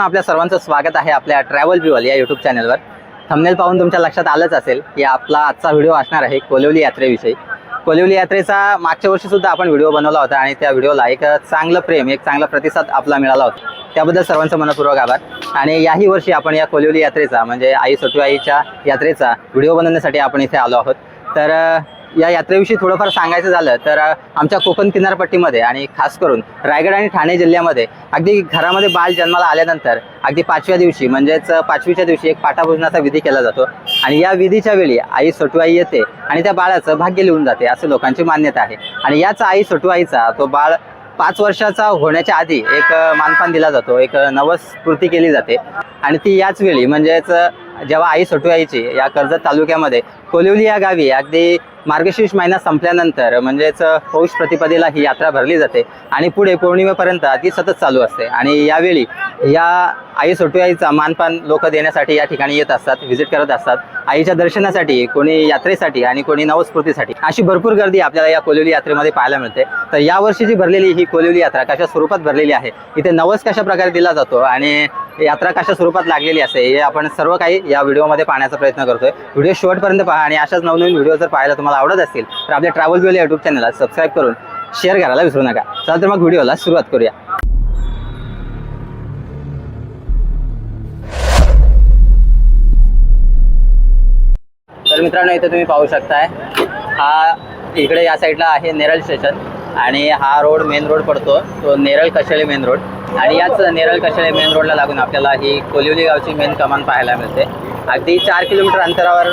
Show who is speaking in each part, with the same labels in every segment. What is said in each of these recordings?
Speaker 1: मित्रांनो आपल्या सर्वांचं स्वागत आहे आपल्या ट्रॅव्हल ब्युअल या यूट्यूब चॅनलवर थंबनेल पाहून तुमच्या लक्षात आलंच असेल की आपला आजचा व्हिडिओ असणार आहे कोलिवली यात्रेविषयी. कोलिवली यात्रेचा मागच्या वर्षीसुद्धा आपण व्हिडिओ बनवला होता आणि त्या व्हिडिओला एक चांगलं प्रेम एक चांगला प्रतिसाद आपला मिळाला होता. त्याबद्दल सर्वांचं मनपूर्वक आभार. आणि याही वर्षी आपण या कोलिवली यात्रेचा म्हणजे आई सटुआईच्या यात्रेचा व्हिडिओ बनवण्यासाठी आपण इथे आलो आहोत. तर या यात्रेविषयी थोडंफार सांगायचं झालं तर आमच्या कोकण किनारपट्टीमध्ये आणि खास करून रायगड आणि ठाणे जिल्ह्यामध्ये अगदी घरामध्ये बाल जन्माला आल्यानंतर अगदी पाचव्या दिवशी म्हणजेच पाचवीच्या दिवशी एक पाठाभोजनाचा विधी केला जातो. आणि या विधीच्या वेळी आई सटुआई येते आणि त्या बाळाचं भाग्य लिहून जाते असं लोकांची मान्यता आहे. आणि याच आई सटुआईचा तो बाळ पाच वर्षाचा होण्याच्या आधी एक मानपान दिला जातो एक अ, नवस्फूर्ती केली जाते. आणि ती याच वेळी म्हणजेच जेव्हा आई सटुआईची या कर्जत तालुक्यामध्ये कोलिवली या गावी अगदी मार्गशीर्ष महिना संपल्यानंतर म्हणजेच पौष प्रतिपदेला ही यात्रा भरली जाते आणि पुढे पौर्णिमेपर्यंत ती सतत चालू असते. आणि यावेळी या आई सटुआईचा मानपान लोक देण्यासाठी या ठिकाणी येत असतात व्हिजिट करत असतात. आईच्या दर्शनासाठी कोणी यात्रेसाठी आणि कोणी नवस्फूर्तीसाठी अशी भरपूर गर्दी आपल्याला या कोलिवली यात्रेमध्ये पाहायला मिळते. तर यावर्षी जी भरलेली ही कोलिवली यात्रा कशा स्वरूपात भरलेली आहे? इथे नवस कशा प्रकारे दिला जातो आणि यात्रा कशा स्वरूपात लागलेली असते हे आपण सर्व काही या व्हिडिओमध्ये पाहण्याचा प्रयत्न करतोय. व्हिडिओ शेवटपर्यंत पहा. आणि अशाच नवनवीन व्हिडिओ जर पाहायला तुम्हाला आवडत असतील तर आपल्या ट्रॅव्हल व्हिडिओ युट्यूब चॅनलला सबस्क्राईब करून शेअर करायला विसरू नका. चला तर मग व्हिडिओला सुरुवात करूया. तर मित्रांनो इथे तुम्ही पाहू शकताय हा इकडे या साईडला आहे नेरळ स्टेशन आणि हा रोड मेन रोड पडतो तो नेरळ कशेळी मेन रोड आणि याच नेरळ कशाळे मेन रोडला लागून आपल्याला ही कोलिवली गावची मेन कमान पाहायला मिळते. अगदी चार किलोमीटर अंतरावर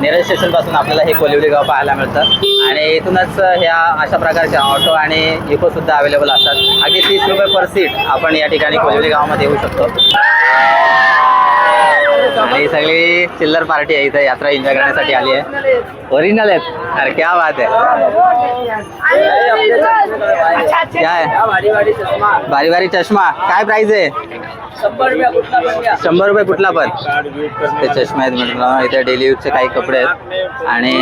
Speaker 1: नेरळ स्टेशनपासून आपल्याला हे कोलिवली गाव पाहायला मिळतं. आणि इथूनच ह्या अशा प्रकारच्या ऑटो आणि इको सुद्धा अवेलेबल असतात. अगदी तीस रुपये पर सीट आपण या ठिकाणी कोलिवली गावामध्ये येऊ शकतो. आणि ही सगळी चिल्लर पार्टी आहे इथं यात्रा एन्जॉय करण्यासाठी आली आहे. ओरिजिनल आहेत. अरे क्या बात आहे. क्या आहे बारी बारी चष्मा काय प्राइस आहे? शंभर रुपये कुठला पण ते चष्मे आहेत म्हटलं इथे डेली यूजचे काही कपडे आहेत. आणि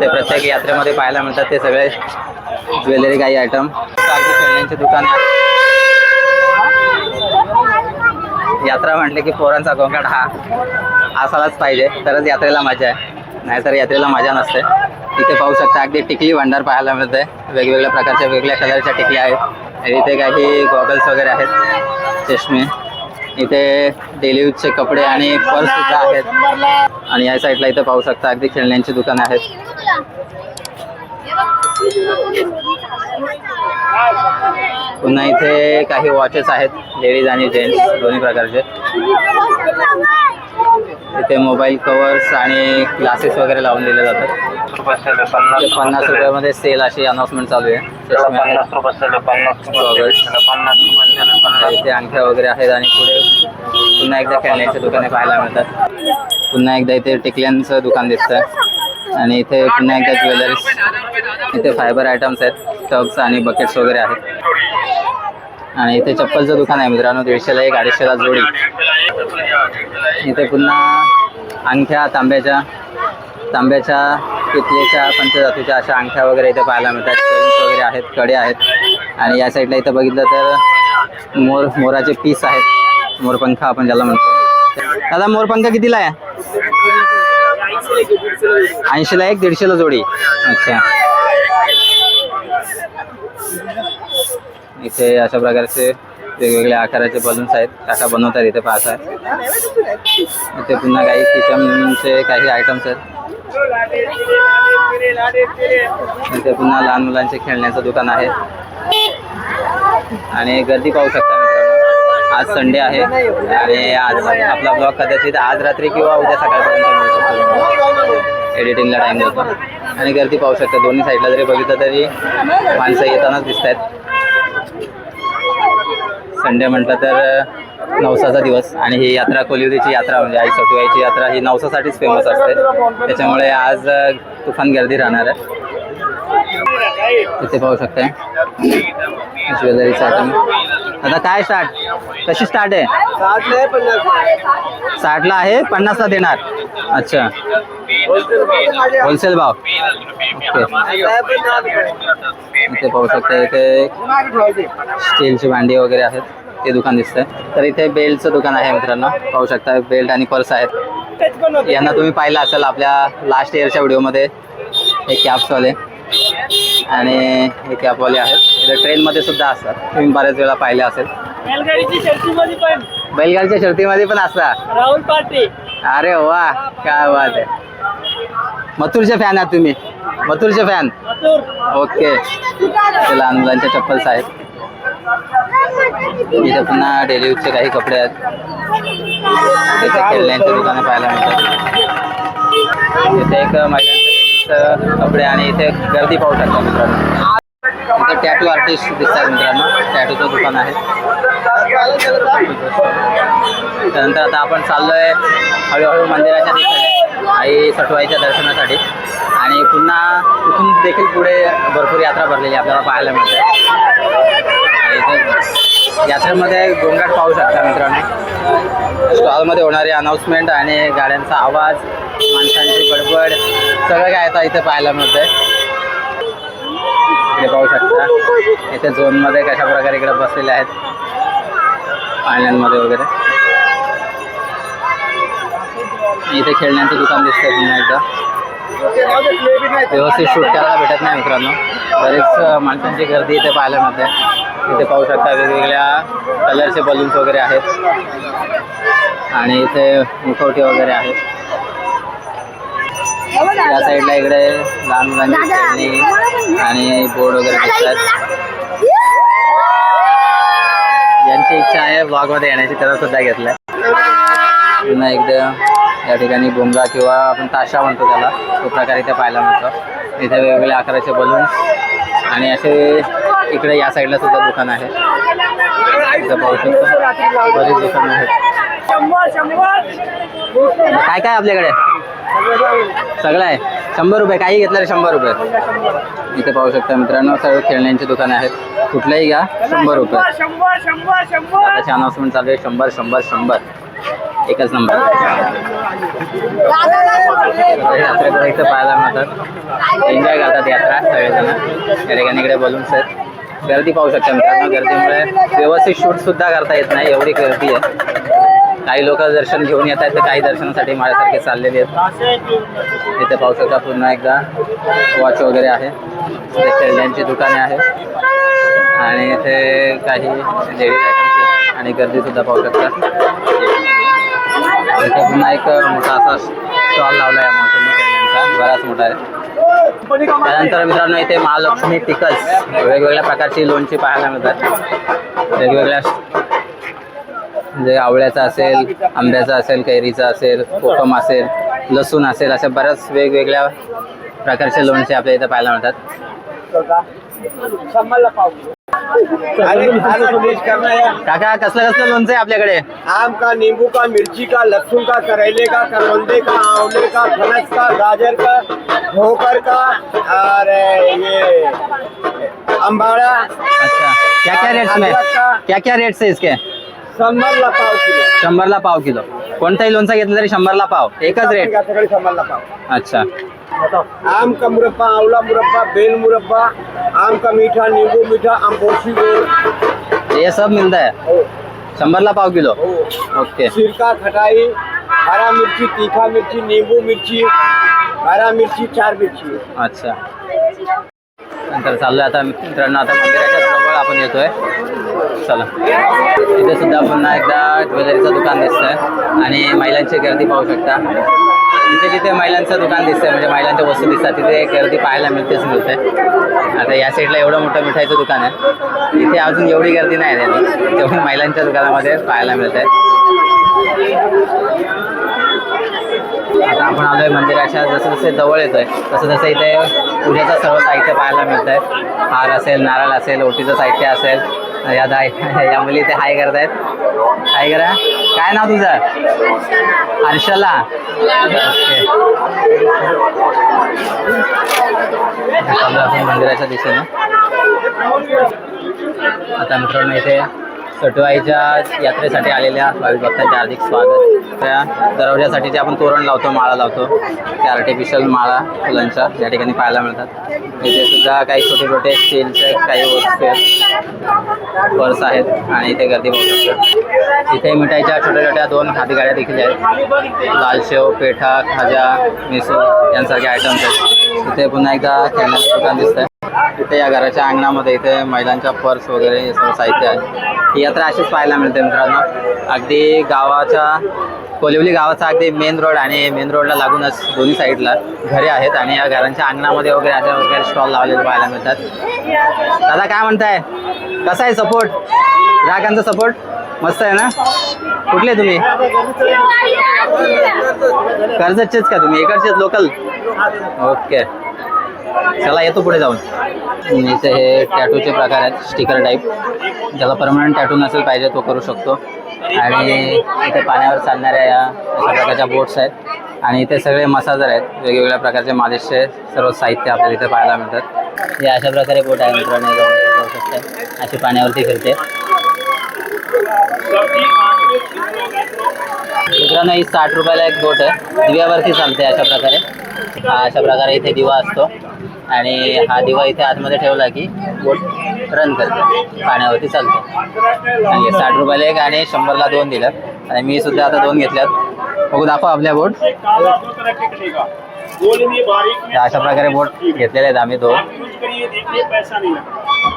Speaker 1: ते प्रत्येक यात्रेमध्ये पाहायला मिळतात ते सगळे ज्वेलरी काही आयटम खेळण्यांचे दुकान यात्रा म्हटले की पोरांचा गोंगाट हा. असायलाच पाहिजे. तरच यात्रेला मजा आहे. नाहीतर यात्रेला मजा नसते. इथे पाहू शकता अगदी टिकली भांडार पाहायला मिळते वेगवेगळ्या प्रकारच्या वेगवेगळ्या कलरच्या टिकल्या आहेत. आणि इथे काही गॉगल्स वगैरे आहेत चष्मे. इथे डेली यूजचे कपडे आणि पर्स सुद्धा आहेत. आणि या साईडला इथे पाहू शकता अगदी खेळण्यांची दुकानं आहेत. पुन्हा इथे काही वॉचेस आहेत लेडीज आणि जेंट्स दोन्ही प्रकारचे. इथे मोबाईल कवर्स आणि ग्लासेस वगैरे लावून दिले जातात. पन्नास रुपयामध्ये सेल अशी अनाउन्समेंट चालू आहे. इथे अंगठ्या वगैरे आहेत आणि पुढे पुन्हा एकदा खेळण्याची दुकाने पाहायला मिळतात. पुन्हा एकदा इथे टिकल्यांचं दुकान दिसतं आणि इथे पुन्हा एकदा ज्वेलरीज इथे फायबर आयटम्स आहेत टब्स आणि बकेट्स वगैरे आहेत. आणि इथे चप्पलचं दुकान आहे मित्रांनो दीडशेला एक अडीचशेला जोडी. इथे पुन्हा अंगठ्या तांब्याच्या तांब्याच्या पितलेच्या पंचधातूच्या अशा अंगठ्या वगैरे इथे पाहायला मिळतात. वगैरे आहेत कडे आहेत. आणि या साईडला इथं बघितलं तर मोर मोराचे पीस आहेत. मोरपंख आपण ज्याला म्हणतो. दादा मोरपंख कितीला आहे? ऐंशीला एक दीडशेला जोडी. अच्छा. इथे अशा प्रकारचे वेगवेगळ्या आकाराचे बलून्स आहेत. काका बनवतात इथे पाहत आहे इथे पुन्हा काही किचनचे काही आयटम्स आहेत. इथे पुन्हा लहान मुलांचे खेळण्याचं दुकान आहे. आणि गर्दी पाहू शकता आज संडे आहे. आणि आज आपला ब्लॉग कदाचित आज रात्री किंवा उद्या सकाळपर्यंत मिळू शकतो. एडिटिंगला टाईम जातो आणि गर्दी पाहू शकता दोन्ही साईडला जरी बघितलं तरी माणसं येतानाच दिसत आहेत संडे म्हटलं तर नवसाचा दिवस आणि ही यात्रा कोलिवरीची यात्रा म्हणजे आई सटुआईची यात्रा ही नवसासाठीच फेमस असते. त्याच्यामुळे आज तुफान गर्दी राहणार आहे. इथे पाहू शकताय. ज्वेलरीचं आयटम. आता काय स्टार्ट कशी स्टार्ट आहे? साठला आहे पन्नासला देणार. अच्छा. होलसेल भाव. ओके इथे पाहू शकता इथे स्टीलची भांडी वगैरे आहेत. ते दुकान दिसतंय. तर इथे बेल्टचं दुकान आहे मित्रांनो. पाहू शकता बेल्ट आणि पर्स आहेत. यांना तुम्ही पाहिलं असेल आपल्या लास्ट इयरच्या व्हिडिओमध्ये हे कॅप्सवाले आणि हे कॅपवाले आहेत. इथे ट्रेनमध्ये सुद्धा असतात. तुम्ही बऱ्याच वेळा पाहिले असेल.
Speaker 2: बैलगाडीची शर्तीमध्ये पण.
Speaker 1: बैलगाडीच्या शर्तीमध्ये पण असतात.
Speaker 2: राहुल पाटे
Speaker 1: अरे वा काय बात आहे. मथुरचे फॅन आहात तुम्ही. मथुरचे फॅन
Speaker 2: मथुर.
Speaker 1: ओके. ते लहान मुलांच्या चप्पल्स आहेत. इथे पुन्हा डेली यूजचे काही कपडे आहेत. इथे खेळण्यांची दुकानं पाहायला मिळतात. इथे एक कपडे आणि इथे गर्दी पाहू शकता मित्रांनो. इथे टॅटू आर्टिस्ट दिसतात मित्रांनो. टॅटूचं दुकान आहे. त्यानंतर आता आपण चाललोय हळूहळू मंदिराच्या दिशेने आई सटवाईच्या दर्शनासाठी. आणि पुन्हा तिथून देखील पुढे भरपूर यात्रा भरलेली आपल्याला पाहायला मिळते. यात्रेमध्ये गोंगाट पाहू शकता मित्रांनो. स्टॉलमध्ये होणारे अनाऊन्समेंट आणि गाड्यांचा आवाज माणसांची गडबड सगळं काय आता इथे पाहायला मिळतंय. इकडे पाहू शकता. इथे झोनमध्ये कशा प्रकारे इकडे बसलेले आहेत. पाळण्यांमध्ये वगैरे. इथे खेळण्याचं दुकान दिसतंय पुन्हा एकदा. व्यवस्थित शूट करायला भेटत नाही मित्रांनो. बरेच माणसांची गर्दी इथे पाहायला मिळते. इथे पाहू शकता वेगवेगळ्या कलरचे बलून्स वगैरे आहेत. आणि इथे मुखवटे वगैरे आहेत. या साईडला इकडे लहान मुलांची खेळणी आणि बोर्ड वगैरे दिसतात. ज्यांची इच्छा आहे ब्लॉगमध्ये येण्याची त्याला सुद्धा घेतलाय. पुन्हा एकदा या ठिकाणी भुंगा किंवा आपण ताशा म्हणतो त्याला तो प्रकार इथे पाहायला मिळतो. इथे वेगवेगळ्या आकाराचे बलून्स आणि असे इकडे या साईडला सुद्धा दुकान आहे. इथं पाहू शकतो बरीच दुकानं आहेत. काय काय आपल्याकडे? सगळं आहे. शंभर रुपये काही घेतलं तर शंभर रुपये. इथे पाहू शकता मित्रांनो सर्व खेळण्यांची दुकानं आहेत. कुठलंही घ्या शंभर रुपये. आताची अनाऊन्समेंट चालू आहे शंभर शंभर शंभर. एकच नंबर. यात्रेकडे इथं पाहायला मिळतात. एन्जॉय करतात यात्रा सगळेजण. या ठिकाणी इकडे बलून्स आहेत गर्दी पाहू शकता मित्रांनो गर्दीमुळे व्यवस्थित शूट सुद्धा करता येत नाही एवढी गर्दी आहे. काही लोक दर्शन घेऊन येत आहेत तर काही दर्शनासाठी माझ्यासारखे चाललेले आहेत. इथे पाहू शकता पुन्हा एकदा वॉच वगैरे आहे. इथे खेळण्यांची दुकाने आहेत. आणि इथे काही लेडीज आयटम्स आणि गर्दी सुद्धा पाहू शकता. इथे पुन्हा एक मोठा असा स्टॉल लावला आहे मोसमी खेळण्यांचा बराच मोठा आहे. त्यानंतर मित्रांनो इथे महालक्ष्मी टिकल्स वेगवेगळ्या प्रकारची लोणची पाहायला मिळतात. वेगवेगळ्या म्हणजे आवळ्याचा असेल आंब्याचा असेल कैरीचा असेल कोकम असेल लसूण असेल अशा बऱ्याच वेगवेगळ्या प्रकारचे लोणचे आपल्या इथं पाहायला मिळतात.
Speaker 2: है
Speaker 1: काका कसलं कसलं लोणचं आहे आपल्याकडे?
Speaker 2: आम का नींबू का मिर्ची का लहसुन का करेले का करवंदे का आंवले का फनस का गाजर का भोकर का और ये अम्बाड़ा
Speaker 1: अच्छा। क्या क्या रेट्स में? क्या क्या रेट्स है इसके?
Speaker 2: शंभरला पाव किलो.
Speaker 1: शंभरला पाव किलो. कोणताही लोणचा घेतला तरी शंभरला पाव. एकच रेट
Speaker 2: सगळे शंभरला पाव.
Speaker 1: अच्छा.
Speaker 2: आम का मुरब्बा आंवला मुरब्बा बेल मुरब्बा आम का मीठा नींबू मीठा अम्बोसी गोल
Speaker 1: ये सब मिलता है.
Speaker 2: हो
Speaker 1: शंभरला पाव किलो.
Speaker 2: हो.
Speaker 1: ओके.
Speaker 2: सिरका खटाई हरा मिर्ची तीखा मिर्ची नींबू मिर्ची हरा मिर्ची चार मिर्ची.
Speaker 1: अच्छा. नंतर चाललोय. आता मित्रांनो आता मंदिराच्या जवळ आपण येतोय. चला. इथे सुद्धा पुन्हा एकदा ज्वेलरीचं दुकान दिसतंय. आणि महिलांची गर्दी पाहू शकता. तिथे जिथे महिलांचं दुकान दिसतंय म्हणजे महिलांच्या वस्तू दिसतात तिथे गर्दी पाहायला मिळतेच मिळते. आता या साईडला एवढं मोठं मिठाईचं दुकान आहे. इथे अजून एवढी गर्दी नाही आहे तेवढी महिलांच्या दुकानामध्ये पाहायला मिळते आता आपण आलोय मंदिराच्या जसं जसे जवळ येतोय तसं तसं इथे पूजेचं सर्व साहित्य पाहायला मिळत आहे हार असेल नारळ असेल ओटीचं साहित्य असेल या दाय या मुली इथे हाय करतायत. हाय करा. काय नाव तुझं? हर्षला. ओके. मंदिराच्या दिशेने. आता मित्रांनो इथे सटवाईच्या यात्रेसाठी आलेल्या भाविक भक्तांचे हार्दिक स्वागत. त्या दरवाजासाठी जे आपण तोरण लावतो माळा लावतो त्या आर्टिफिशियल माळा फुलांच्या या ठिकाणी पाहायला मिळतात. इथे सुद्धा काही छोटे छोटे स्टीलचे काही वस्तू आहेत पर्स आहेत आणि इथे गर्दी बघू शकतो. इथे मिठाईच्या छोट्या छोट्या दोन हातगाड्या देखील आहेत. लाल शेव पेठा खाजा मिसळ यांसारखे आयटम्स आहेत. इथे पुन्हा एकदा खेळण्याचं दुकान दिसतंय. इथे या घराच्या अंगणामध्ये इथे महिलांच्या पर्स वगैरे हे सर्व साहित्य आहे. ही यात्रा अशीच पाहायला मिळते मित्रांनो. अगदी गावाच्या कोलिवली गावाचा अगदी मेन रोड आणि मेन रोडला लागूनच दोन्ही साईडला घरे आहेत आणि या घरांच्या अंगणामध्ये वगैरे अशा वगैरे स्टॉल लावलेले पाहायला मिळतात. दादा काय म्हणताय? कसा आहे सपोर्ट ग्राहकांचा सपोर्ट मस्त आहे ना? कुठले तुम्ही? कर्जतचेच का तुम्ही? इकडचेच लोकल ओके चला येतो पुढे जाऊन. इथे हे टॅटूचे प्रकार आहेत स्टिकर टाईप ज्याला परमनंट टॅटू नसेल पाहिजे तो करू शकतो. आणि इथे पाण्यावर चालणाऱ्या या अशा प्रकारच्या बोट्स आहेत. आणि इथे सगळे मसाजर आहेत वेगवेगळ्या प्रकारचे मालिशचे सर्व साहित्य आपल्याला इथे पाहायला मिळतात. हे अशा प्रकारे बोट आहे मित्रांनो करू बघू अशी पाण्यावरती फिरते. मित्रांनो ही साठ रुपयाला एक बोट आहे. दिव्यावरती चालते अशा प्रकारे. हा अशा प्रकारे इथे दिवा असतो. आणि हा दिवा इथे आतमध्ये ठेवला की बोट रन करते. पाण्यावरती चालतो. चांगले साठ रुपयाला एक आणि शंभरला दोन दिलं. आणि मी सुद्धा आता दोन घेतल्यात. बघू दाखव आपल्या बोट. अशा प्रकारे बोट घेतलेले आहेत आम्ही दोन.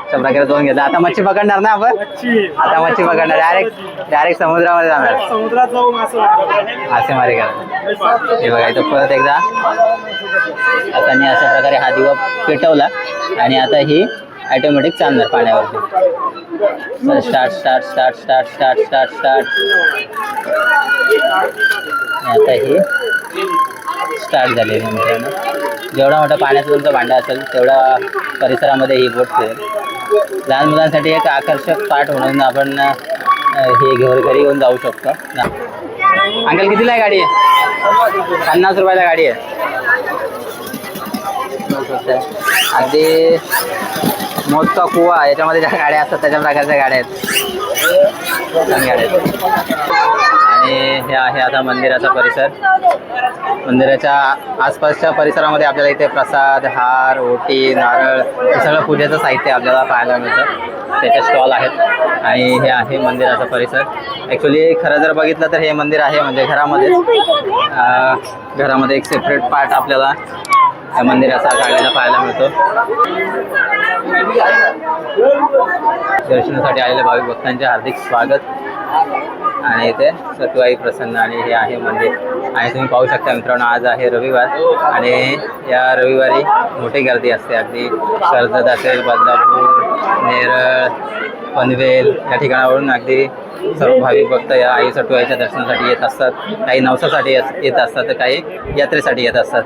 Speaker 1: अशा प्रकारे दोन घेतले. आता मच्छी पकडणार ना आपण? आता मच्छी पकडणार. डायरेक्ट डायरेक्ट समुद्रामध्ये जाणार.
Speaker 2: समुद्रात जाऊन असं
Speaker 1: मासेमारी करा. हे बघा इथं परत एकदा. आता मी अशा प्रकारे हा दिवा पेटवला आणि आता ही ऑटोमॅटिक चालणार पाण्यावरती. Start start start start start start start आता ही स्टार्ट झाली मित्रांनो. जेवढा मोठा पाण्याचं तुमचं भांडं असेल तेवढा परिसरामध्ये ही बोट फिरेल. लहान मुलांसाठी एक आकर्षक पाठ म्हणून आपण हे घेऊन घरी घेऊन जाऊ शकतो. ना. अंकल कितीला आहे गाडी? आहे पन्नास रुपयाला गाडी आहे. अगदी मोठा कुवा याच्यामध्ये ज्या गाड्या असतात त्याच्या प्रकारच्या गाड्या आहेत. गाड्या आहेत. आणि हे आहे आता मंदिराचा परिसर. मंदिराच्या आसपासच्या परिसरामध्ये आपल्याला इथे प्रसाद हार ओटी नारळ हे सगळं पूजेचं साहित्य आपल्याला पाहायला मिळतं. त्याचे स्टॉल आहेत आणि हे आहे मंदिराचा परिसर. ॲक्च्युली खरं जर बघितलं तर हे मंदिर आहे म्हणजे घरामध्येच. घरामध्ये एक सेपरेट पार्ट आपल्याला या मंदिराचा काढलेला पाहायला मिळतो. दर्शनासाठी आलेल्या भाविक भक्तांचे हार्दिक स्वागत. आणि इथे सतुआई प्रसन्न आणि हे आहे मंदिर. आणि तुम्ही पाहू शकता मित्रांनो आज आहे रविवार. आणि या रविवारी मोठी गर्दी असते अगदी. कर्जत असेल बदलापूर नेरळ पनवेल या ठिकाणावरून अगदी सर्व भाविक भक्त या आई सटुआईच्या दर्शनासाठी येत असतात. काही नवसासाठी येत असतात तर काही यात्रेसाठी येत असतात.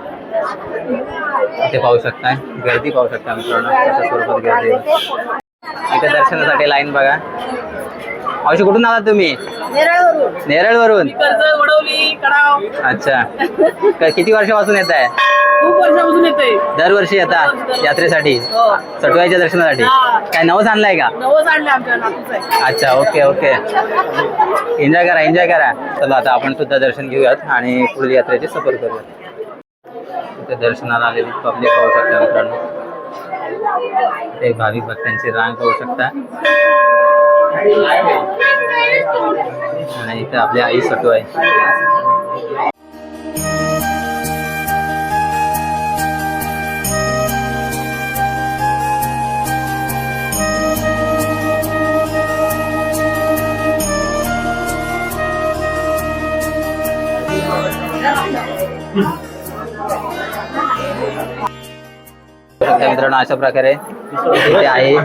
Speaker 1: इथे पाहू शकता गर्दी पाहू शकता मित्रांनो स्वरूपात गर्दी. इथे दर्शनासाठी लाईन बघा. अवश्य कुठून आलात तुम्ही? नेरळवरून.
Speaker 3: कर्ज वडवली कडाव.
Speaker 1: अच्छा. क- किती वर्षापासून येत आहे?
Speaker 3: खूप वर्षापासून येते
Speaker 1: दरवर्षी येतात यात्रेसाठी?
Speaker 3: हो.
Speaker 1: सटवाईच्या दर्शनासाठी?
Speaker 3: हा.
Speaker 1: काय नवस आणलाय का?
Speaker 3: नवस आणले आमच्या नातूच आहे.
Speaker 1: अच्छा ओके ओके. एन्जॉय करा एन्जॉय करा. चला आता आपण सुद्धा दर्शन घेऊयात आणि पुढील यात्रेची सफर करूयात. इथे दर्शनाला आलेली पब्लिक पाहू शकता मित्रांनो. ते भाविक भक्तांची रांग पाहू शकता. आणि इथं आपल्या आई सटू आहे. शकता मित्रांनो अशा प्रकारे इथे आई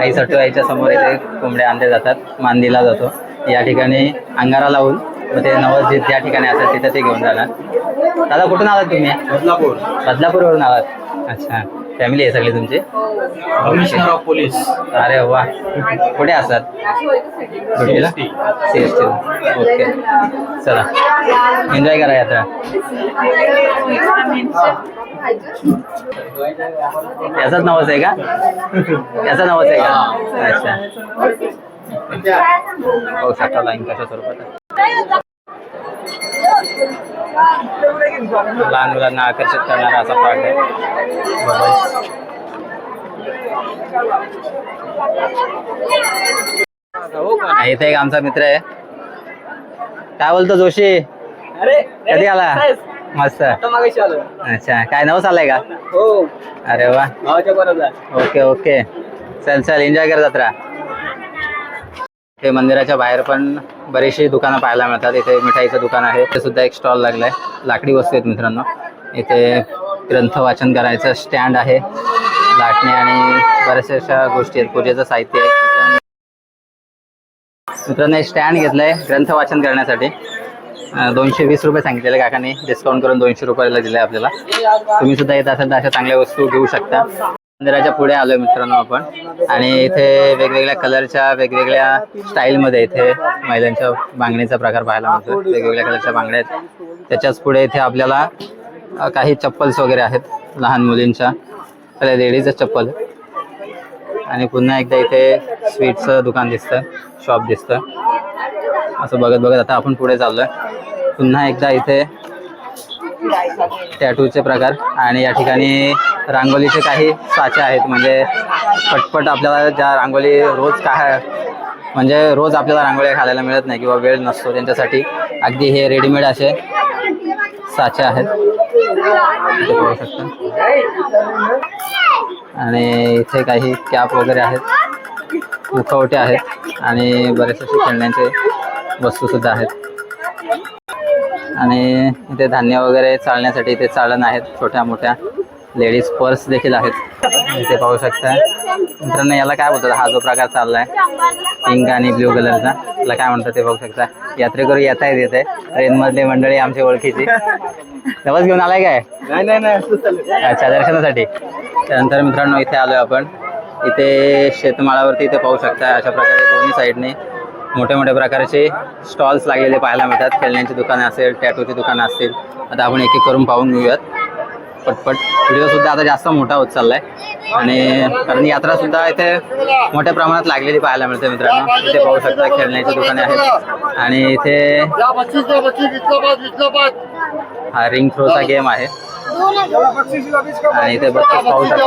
Speaker 1: आई सटू आईच्या समोर इथे कोंबड्या आणले जातात मान दिला जातो. या ठिकाणी अंगारा लावून मग ते नवस जे ज्या ठिकाणी असतात तिथे ते घेऊन जाणार. दादा कुठून आलात तुम्ही?
Speaker 2: बदलापूर.
Speaker 1: बदलापूरवरून आलात. अच्छा. फॅमिली आहे सगळी तुमची?
Speaker 2: कमिशनर ऑफ पोलीस
Speaker 1: अरे वा. कुठे असतात? ड्युटीला सी एस टी ओके चला. एन्जॉय करा यात्रा. याचाच नवस आहे का? याचा नवस आहे का? अच्छा. पाहू शकता लाईन कशा स्वरूपात आहे. लहान मुलांना आकर्षित करणारा असा पार्ट आहे. इथे एक आमचा मित्र आहे. काय बोलतो जोशी?
Speaker 2: अरे
Speaker 1: कधी आला? मस्त. अच्छा काय नवस आलाय का?
Speaker 2: हो.
Speaker 1: अरे वा. Okay okay. चल चल एन्जॉय कर जत्रा हे मंदिराच्या बाहेर पण बरेचशी दुकानं पाहायला मिळतात. इथे मिठाईचं दुकान आहे. ते सुद्धा एक स्टॉल लागलाय. लाकडी वस्तू आहेत मित्रांनो. इथे ग्रंथ वाचन करायचं स्टँड आहे. लाटणे आणि बऱ्याचशा अशा गोष्टी आहेत. पूजेचं साहित्य आहे. मित्रांनो एक स्टँड घेतलंय ग्रंथ वाचन करण्यासाठी दोनशे वीस रुपये सांगितलेले काकाने. डिस्काउंट करून दोनशे रुपयाला दिले आपल्याला. तुम्ही सुद्धा येत असाल तर अशा चांगल्या वस्तू घेऊ शकता. मंदिराच्या पुढे आलोय मित्रांनो आपण. आणि इथे वेगवेगळ्या कलरच्या वेगवेगळ्या स्टाईलमध्ये इथे महिलांच्या बांगणीचा प्रकार पाहायला मिळतो वेगवेगळ्या कलरच्या बांगड्या आहेत. त्याच्याच पुढे इथे आपल्याला काही चप्पल्स वगैरे आहेत लहान मुलींच्या. लेडीज चप्पल आणि पुन्हा एकदा इथे स्वीटचं दुकान दिसतं शॉप दिसतं. असं बघत बघत आता आपण पुढे चाललोय. पुन्हा एकदा इथे टॅटूचे प्रकार आणि या ठिकाणी रांगोलीचे काही साचे आहेत. म्हणजे पटपट आपल्याला ज्या रांगोली रोज काय म्हणजे रोज आपल्याला रांगोळ्या घालायला मिळत नाही किंवा वेळ नसतो त्यांच्यासाठी अगदी हे रेडीमेड असे साचे आहेत. आणि इथे काही कॅप वगैरे आहेत. मुखवटे आहेत आणि बरेचसे खेळण्याचे वस्तूसुद्धा आहेत. आणि इथे धान्य वगैरे चालण्यासाठी इथे चालन आहेत छोट्या मोठ्या लेडीज पर्स देखील आहेत. इथे पाहू शकता. मित्रांनो याला काय बोलतात? हा जो प्रकार चाललाय पिंक आणि ब्ल्यू कलरचा. याला काय म्हणतात ते बघू शकता. यात्रेकरू येत आहेत इथे ट्रेनमधली मंडळी आमची ओळखीची. नवस घेऊन आलाय काय?
Speaker 2: नाही नाही नाही चालेल.
Speaker 1: अच्छा दर्शनासाठी. त्यानंतर मित्रांनो इथे आलोय आपण. इथे शेतमाळावरती इथे पाहू शकता अशा प्रकारे दोन्ही साईडने मोठ्या मोठ्या प्रकारचे स्टॉल्स लागलेले पाहायला मिळतात. खेळण्यांची दुकानं असेल टॅटोची दुकानं असतील. आता आपण एक एक करून पाहून घेऊयात. पटपट. व्हिडिओ सुद्धा आता जास्त मोठा होत चाललाय. आणि कारण यात्रा सुद्धा इथे मोठ्या प्रमाणात लागलेली पाहायला मिळते मित्रांनो. इथे पाहू शकता खेळण्याची दुकाने आहेत. आणि इथे हा रिंग थ्रोचा गेम आहे. आणि इथे बक्षीस पाहू शकता.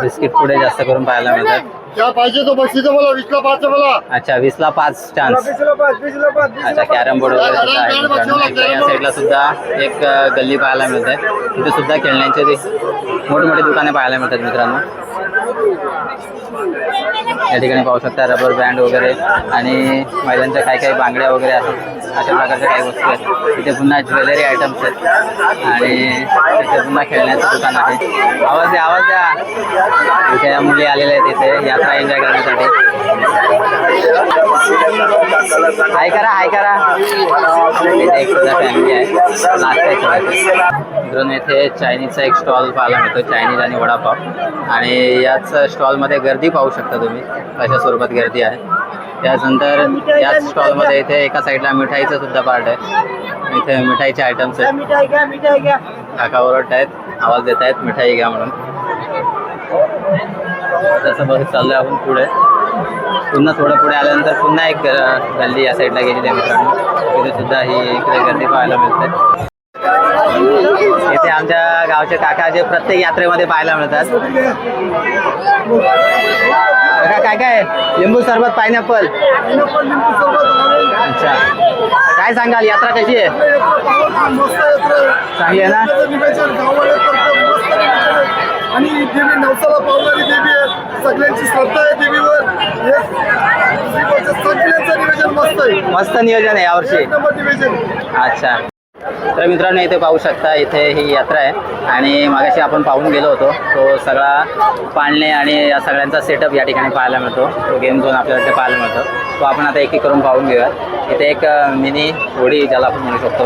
Speaker 1: बिस्किट पुढे जास्त करून पाहायला मिळतात.
Speaker 4: पाहिजे तो वीसला पाच
Speaker 1: अच्छा वीसला पाच चान्स अच्छा कॅरम बोर्ड वगैरे सुद्धा आहे या साईडला सुद्धा एक गल्ली पाहायला मिळते. तिथे सुद्धा खेळण्याचे ते मोठमोठे दुकाने पाहायला मिळतात मित्रांनो. या ठिकाणी पाहू शकता रबर बँड वगैरे आणि महिलांच्या काही काही बांगड्या वगैरे आहेत अशा प्रकारच्या काही वस्तू आहेत. तिथे पुन्हा ज्वेलरी आयटम्स आहेत आणि तिथे पुन्हा खेळण्याचं दुकान आहे. आवाज द्या आवाज द्या. इथे या मुली आलेल्या आहेत इथे यात्रा एन्जॉय करण्यासाठी. हाय करा हाय करा. इथे एक सुद्धा फॅमिली आहे. नाश्ता मित्रांनो येथे चायनीजचा एक स्टॉल पाहायला मिळतो चायनीज आणि वडापाव. आणि याच स्टॉलमध्ये गर्दी पाहू शकता तुम्ही अशा स्वरूपात गर्दी आहे. त्यानंतर याच स्टॉलमध्ये इथे एका साईडला मिठाईचं सुद्धा पार्ट आहे. इथे मिठाईचे आयटम्स आहेत.
Speaker 2: मिठाई
Speaker 1: काका ओरडत आहेत आवाज देत आहेत मिठाई घ्या म्हणून. तसं बघत चाललंय आपण पुढे. पुन्हा थोडं पुढे आल्यानंतर पुन्हा एक गल्ली या साईडला गेलेली आहे मित्रांनो. तिथे सुद्धा ही इकडे गर्दी पाहायला मिळते. इथे आमच्या गावचे काका जे प्रत्येक यात्रेमध्ये पाहायला मिळतात. काका काय काय? लिंबू सरबत पायनॅपल. अच्छा. काय सांगाल? यात्रा कशी आहे? चांगली आहे ना?
Speaker 4: आणि देवी नवसाला पावणारी देवी आहे सगळ्यांची श्रद्धा आहे देवीवर. सगळ्यांचं निवेदन मस्त आहे
Speaker 1: मस्त नियोजन आहे यावर्षी अच्छा. तर मित्रांनो इथे पाहू शकता इथे ही यात्रा आहे. आणि मागाशी आपण पाहून गेलो होतो तो सगळा पाळणे आणि या सगळ्यांचा सेटअप या ठिकाणी पाहायला मिळतो. तो गेम झोन आपल्याला इथे पाहायला मिळतो. तो आपण आता एक एक करून पाहून घेऊयात. इथे एक मिनी होडी ज्याला आपण म्हणू शकतो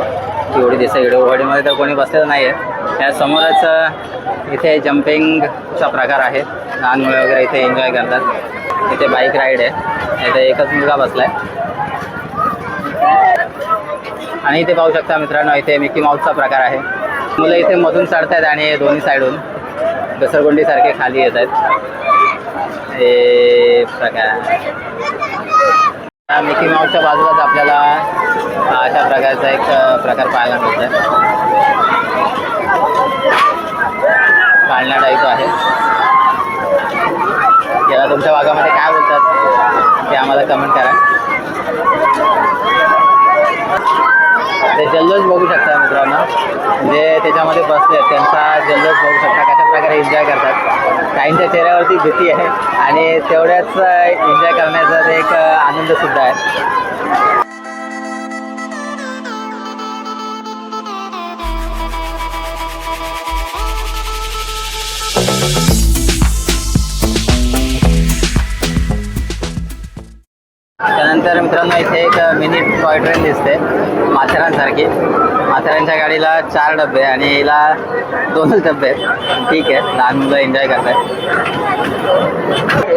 Speaker 1: ती होडी दिसते. होडीमध्ये तर कोणी बसलेलं नाही आहे त्या समोरच इथे जम्पिंगचा प्रकार आहे. लहान मुलं वगैरे इथे एन्जॉय करतात. इथे बाईक राईड आहे. इथे एकच मुलगा बसला आहे आणि इथे पाहू शकता मित्रांनो इथे मिकी माऊसचा प्रकार आहे. मुलं इथे मधून चढतायत आणि दोन्ही साईडून घसरगुंडीसारखे खाली येत आहेत हे प्रकार. मिकी माऊसच्या बाजूलाच आपल्याला अशा प्रकारचा एक प्रकार पाहायला मिळतोय. पाळणा टाईप आहे. याला तुमच्या भागामध्ये काय बोलतात ते आम्हाला कमेंट करा. ते जल्लोष बघू शकता मित्रांनो. जे त्याच्यामध्ये बसले आहेत, त्यांचा जल्लोष बघू शकता. कशा प्रकारे एन्जॉय करतात. काहींच्या चेहऱ्यावरती भीती आहे आणि तेवढ्याच एन्जॉय करण्याचा एक आनंद सुद्धा आहे. त्यानंतर मित्रांनो इथे एक मिनी टॉय ट्रेन दिसते माथेरानसारखी माथेरांच्या गाडीला चार डबे आणि हिला दोनच डबे आहेत. ठीक आहे लहान मुलं एन्जॉय करतात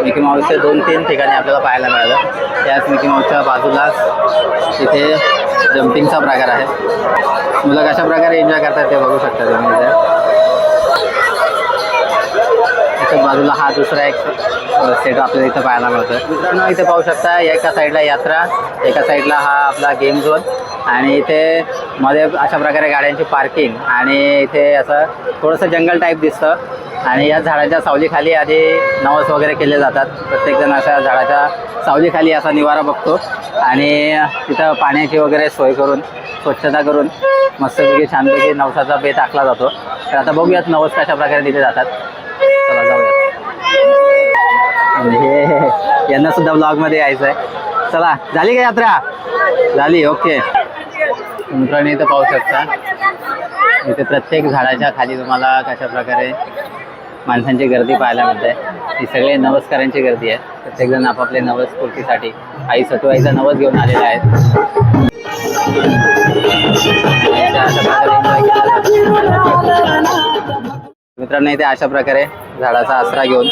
Speaker 1: मिकी माऊसचे दोन तीन ठिकाणी आपल्याला पाहायला मिळालं. त्याच मिकी माऊसच्या बाजूलाच तिथे जम्पिंगचा प्रकार आहे. मुलं कशा प्रकारे एन्जॉय करतात ते बघू शकता तुम्ही इथे. त्याच्या बाजूला हा दुसरा एक सेट आपल्याला इथं पाहायला मिळतो मित्रांनो इथे पाहू शकता एका साईडला यात्रा एका साईडला हा आपला गेम झोन आणि इथे मध्ये अशा प्रकारे गाड्यांची पार्किंग आणि इथे असं थोडंसं जंगल टाईप दिसतं. आणि या झाडाच्या सावलीखाली आधी नवस वगैरे केले जातात. प्रत्येकजण अशा झाडाच्या सावलीखाली असा निवारा बघतो. आणि तिथं पाण्याची वगैरे सोय करून स्वच्छता करून मस्तपैकी छानपैकी नवसाचा बेत आखला जातो. तर आता बघूयात नवस कशा प्रकारे दिले जातात. चला जाऊयात. हे यांना सुद्धा ब्लॉगमध्ये यायचं आहे चला झाली का यात्रा? झाली ओके. मित्रांनो इथं पाहू शकता. इथे प्रत्येक झाडाच्या खाली तुम्हाला कशा प्रकारे माणसांची गर्दी पाहायला मिळते. ही सगळे नवस्कारांची गर्दी आहे. प्रत्येकजण आपापले नवस पूर्तीसाठी आई सटवाईचा नवस घेऊन आलेले आहेत अशा प्रकारे केला मित्रांनो इथे अशा प्रकारे झाडाचा आसरा घेऊन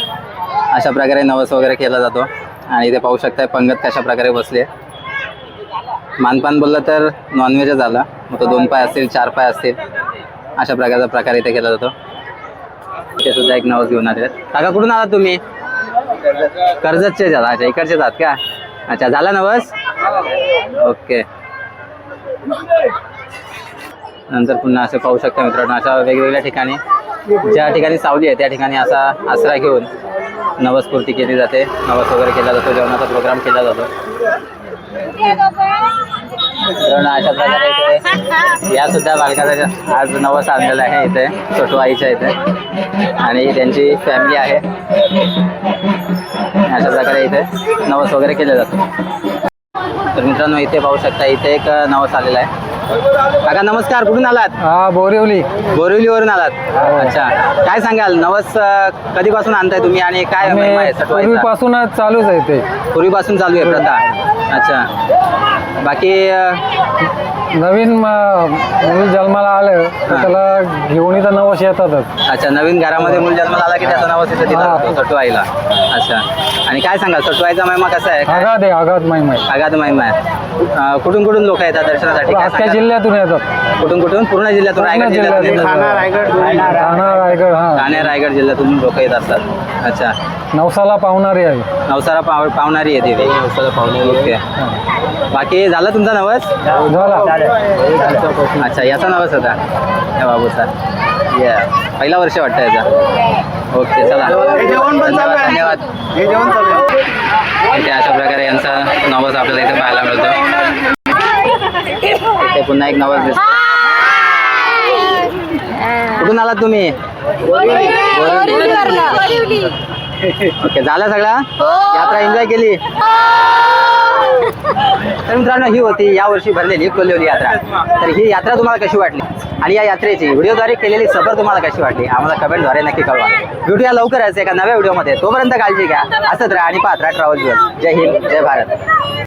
Speaker 1: अशा प्रकारे नवस वगैरे केला जातो. आणि इथे पाहू शकताय पंगत कशा प्रकारे बसली आहे. मानपान बोललं तर नॉनव्हेजच झालं. मग तो दोन पाय असतील चार पाय असतील अशा प्रकारचा प्रकार इथे केला जातो. इथे सुद्धा एक नवस घेऊन आले आहेत. काका कुठून आलात तुम्ही? कर्जतचे झाला अच्छा इकडचे जात का? अच्छा झाला नवस? ओके. नंतर पुन्हा असे पाहू शकता मित्रांनो अशा वेगवेगळ्या ठिकाणी. ज्या ठिकाणी सावली आहे त्या ठिकाणी असा आसरा घेऊन नवसपूर्ती केली जाते. नवस वगैरे केला जातो जेवणाचा प्रोग्राम केला जातो. अशा प्रकारे इथे या सुद्धा बालकाचा आज नवस आणलेला आहे इथे छोटू आईच्या इथे. आणि त्यांची फॅमिली आहे. अशा प्रकारे इथे नवस वगैरे केला जातो. तर मित्रांनो इथे पाहू शकता इथे एक नवस आलेला आहे. काका नमस्कार. कुठून आलात?
Speaker 5: हा बोरिवली.
Speaker 1: बोरिवलीवरून आलात. अच्छा. काय सांगाल? नवस अ, कधीपासून आणताय तुम्ही आणि काय महिमा आहे?
Speaker 5: पूर्वीपासूनच चालूच आहे ते.
Speaker 1: पूर्वीपासून चालू आहे प्रथा. अच्छा. बाकी अ,
Speaker 5: नवीन म- मूल जन्माला आलं तर. त्याला घेऊन इथं नवस येतातच.
Speaker 1: अच्छा नवीन घरामध्ये मूल जन्माला आला की त्याचा नवस इथे दिला
Speaker 5: हा.
Speaker 1: जातो सटवाईला. अच्छा. आणि काय सांगाल सटवाईचा महिमा कसा आहे? काय
Speaker 5: आघात आहे आघात महिमा आहे.
Speaker 1: आगात महिमा आहे. अ, कुठून कुठून लोक येतात दर्शनासाठी? काय
Speaker 5: अख्ख्या
Speaker 1: सांगाल?
Speaker 5: जिल्ह्यातून येतात.
Speaker 1: कुठून कुठून? पूर्ण जिल्ह्यातून
Speaker 5: पूर्ण
Speaker 1: रायगड जिल्ह्यातून.
Speaker 5: ठाणा रायगड हा.
Speaker 1: ठाणे रायगड जिल्ह्यातून लोक येत असतात. अच्छा.
Speaker 5: नवसाला पावणारी आहे.
Speaker 1: नवसारा पाव पावणारी आहे देवी नवसाला पावणारी ओके. बाकी झालं तुमचा नवस?
Speaker 5: झाला.
Speaker 1: अच्छा याचा नवस होता. या बाबूचा. या पहिला वर्ष वाटतं याचा. ओके चला. धन्यवाद धन्यवाद.
Speaker 2: हे.
Speaker 1: इथे अशा प्रकारे यांचा नवस आपल्याला इथे पाहायला मिळतो. इथे पुन्हा एक नवस दिसतो. कुठून आलात तुम्ही? ओके झालं सगळा? यात्रा एन्जॉय केली? तर मित्रांनो ही होती या वर्षी भरलेली कोल्हेवली यात्रा. तर ही यात्रा तुम्हाला कशी वाटली? आणि या यात्रेची व्हिडिओद्वारे केलेली सफर तुम्हाला कशी वाटली? आम्हाला कमेंटद्वारे नक्की कळवा. भेटूया लवकरच एका नव्या व्हिडिओमध्ये. तोपर्यंत काळजी घ्या असंच राहा आणि पाहत राहा ट्रॅव्हल जय हिंद जय भारत.